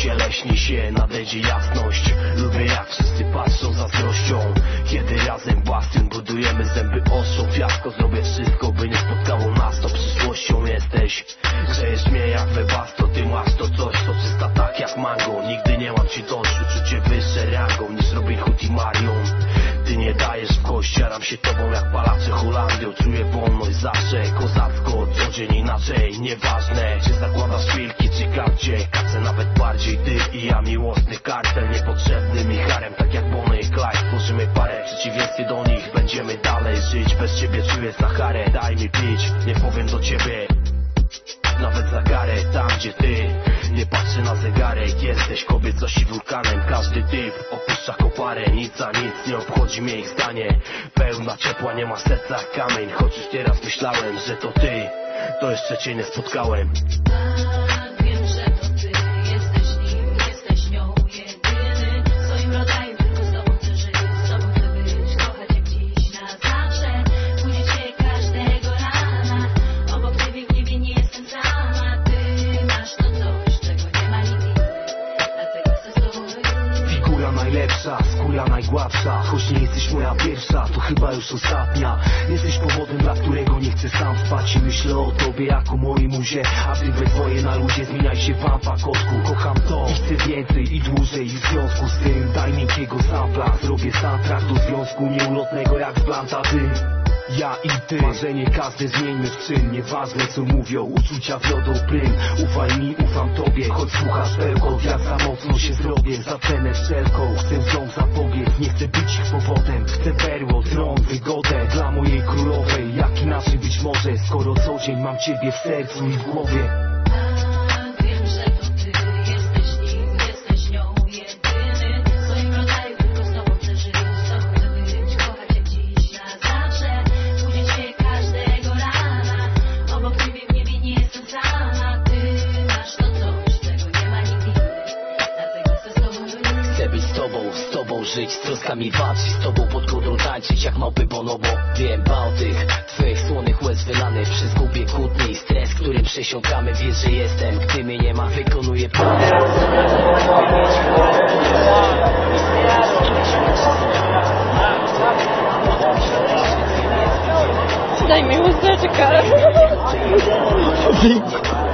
pasją Ucieleśni się, nadejdzie jasność. Lubię jak wszyscy patrzą zazdrością. Kiedy razem bastion budujemy zęby ostrą Fiasko zrobię wszystko, by nie spotkało nas. To przyszłością jesteś. Grzejesz mnie jak webasto Ty masz to coś, co czysta tak jak mango. Nigdy nie mam ci dość, uczucie wyższe rangą Niż Robin Hood i Marion. Ty nie dajesz w kość, się tobą jak palacze Holandią. Czuję wolność zawsze, kozacko inaczej, nieważne Czy zakładasz szpilki, czy kapcie. Kacę nawet bardziej ty i ja Miłosny kartel, niepotrzebny mi harem Tak jak Bonnie i Clyde. Tworzymy parę, w przeciwieństwie do nich Będziemy dalej żyć, bez ciebie czuję Saharę Daj mi pić, nie powiem do ciebie. Nawet za tam gdzie ty. Nie patrzę na zegarek, jesteś kobiecości wulkanem. Każdy typ opuszcza koparę Nic za nic, nie obchodzi mnie ich zdanie. Pełna ciepła, nie ma serca kamień. Choć już teraz myślałem, że to ty To jeszcze cię nie spotkałem. Tak, wiem, że to ty jesteś nim, jesteś nią jedyny. W swoim rodzaju tylko z tobą chcę żyć, z tobą chcę być, kochać jak dziś na zawsze. Budzić się każdego rana, obok ciebie w niebie nie jestem sama. Ty masz to coś, czego nie ma nikt inny, dlatego chcę z tobą być. Figura najlepsza, skóra najgładsza Choć nie jesteś moja pierwsza, to chyba już ostatnia. Jesteś powodem, dla którego nie chcę sam spać. I myślę o tobie jako mojej muzie A ty we na ludzie zmieniaj się pampa kotku. Kocham to. I chcę więcej i dłużej. I w związku z tym daj miękkiego sampla. Zrobię soundtrack do związku nieulotnego jak z planta dym ja i ty, marzenie każde zmieńmy w czyn Nieważne co mówią, uczucia wiodą prym. Ufaj mi, ufam tobie, choć słuchasz bełkot Ja za mocno się zrobię, za cenę wszelką Chcę ząb zapobiec, nie chcę być ich powodem. Chcę perło, tron, wygodę Dla mojej królowej, jak inaczej być może Skoro co dzień mam ciebie w sercu i w głowie tobą, z tobą żyć, z troskami walczyć Z tobą pod kołdrą tańczyć jak małpy bonobo Wiem o tych twoich słonych łez wylanych Przez głupie kłótnie i stres, którym przesiąkamy Wiesz, że jestem, gdy mnie nie ma, wykonuję plan Daj mi łóżeczkę.